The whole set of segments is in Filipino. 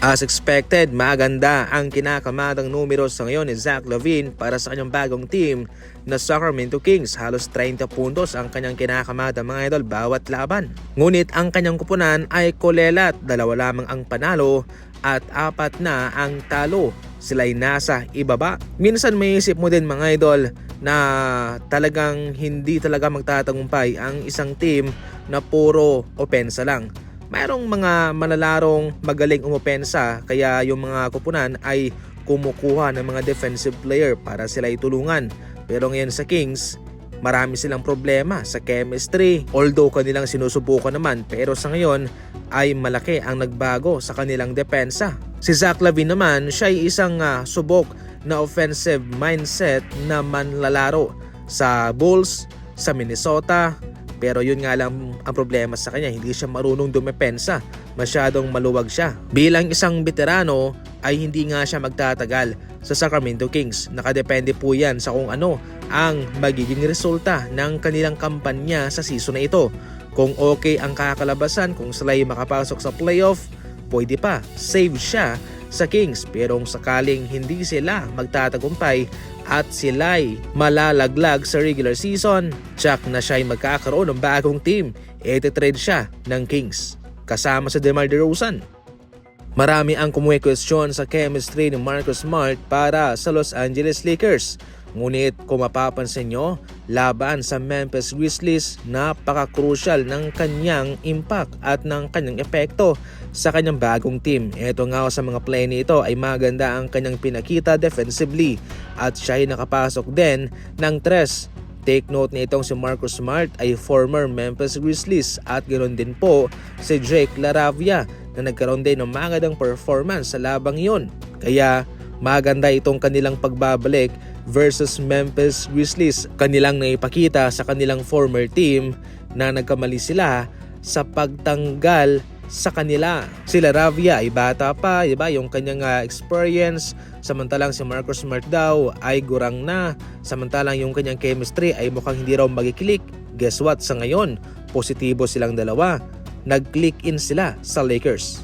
As expected, maganda ang kinakamatang numero sa ngayon ni Zach Lavine para sa kanyang bagong team na Sacramento Kings. Halos 30 puntos ang kanyang kinakamatang mga idol bawat laban. Ngunit ang kanyang kupunan ay kolelat, dalawa lamang ang panalo at apat na ang talo. Sila'y nasa ibaba. Minsan may isip mo din mga idol na talagang hindi talaga magtatagumpay ang isang team na puro opensa lang mayroong mga malalarong magaling umopensa kaya yung mga kupunan ay kumukuha ng mga defensive player para sila itulungan. Pero ngayon sa Kings, marami silang problema sa chemistry. Although kanilang sinusubukan naman pero sa ngayon ay malaki ang nagbago sa kanilang depensa. Si Zach Lavine naman, siya ay isang ah, subok na offensive mindset na manlalaro sa Bulls, sa Minnesota, pero yun nga lang ang problema sa kanya, hindi siya marunong dumepensa. Masyadong maluwag siya. Bilang isang veterano ay hindi nga siya magtatagal sa Sacramento Kings. Nakadepende po yan sa kung ano ang magiging resulta ng kanilang kampanya sa season na ito. Kung okay ang kakalabasan, kung sila ay makapasok sa playoff, pwede pa, save siya sa Kings. Pero sakaling hindi sila magtatagumpay at sila'y malalaglag sa regular season, tsak na siya'y magkakaroon ng bagong team. Ete-trade siya ng Kings kasama sa DeMar DeRozan. Marami ang kumukwestiyon sa chemistry ni Marcus Smart para sa Los Angeles Lakers. Ngunit kung mapapansin nyo, laban sa Memphis Grizzlies, napaka-crucial ng kanyang impact at ng kanyang epekto sa kanyang bagong team. Ito nga sa mga play nito ay maganda ang kanyang pinakita defensively at siya ay nakapasok din ng tres Take note na itong si Marcus Smart ay former Memphis Grizzlies at ganoon din po si Drake Laravia na nagkaroon din ng magandang performance sa labang iyon. Kaya maganda itong kanilang pagbabalik versus Memphis Grizzlies. Kanilang naipakita sa kanilang former team na nagkamali sila sa pagtanggal sa kanila. Sila Ravia ay bata pa, iba yung kanyang uh, experience. Samantalang si Marcus Smart daw ay gurang na. Samantalang yung kanyang chemistry ay mukhang hindi raw magkiklik. Guess what? Sa ngayon, positibo silang dalawa. Nag-click in sila sa Lakers.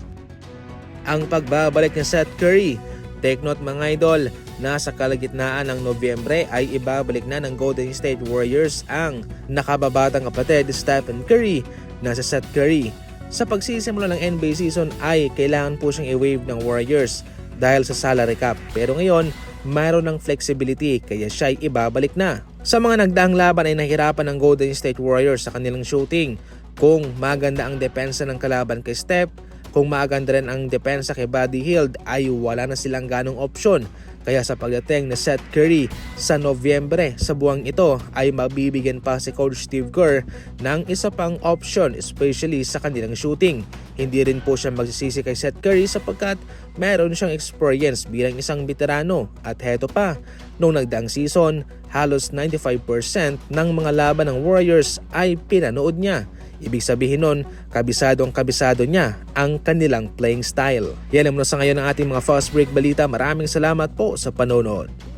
Ang pagbabalik ni Seth Curry. Take note mga idol, nasa kalagitnaan ng Nobyembre ay ibabalik na ng Golden State Warriors ang nakababatang kapatid Stephen Curry na si Seth Curry sa pagsisimula ng NBA season ay kailangan po siyang i-waive ng Warriors dahil sa salary cap. Pero ngayon, mayroon ng flexibility kaya siya ay ibabalik na. Sa mga nagdaang laban ay nahirapan ng Golden State Warriors sa kanilang shooting. Kung maganda ang depensa ng kalaban kay Steph, kung maganda rin ang depensa kay Buddy Hield ay wala na silang ganong opsyon kaya sa pagdating na Seth Curry sa Nobyembre sa buwang ito ay mabibigyan pa si Coach Steve Kerr ng isa pang option especially sa kanilang shooting. Hindi rin po siya magsisisi kay Seth Curry sapagkat meron siyang experience bilang isang veterano at heto pa, nung nagdaang season, halos 95% ng mga laban ng Warriors ay pinanood niya. Ibig sabihin nun, kabisado ang kabisado niya ang kanilang playing style. Yan ang muna sa ngayon ang ating mga fast break balita. Maraming salamat po sa panonood.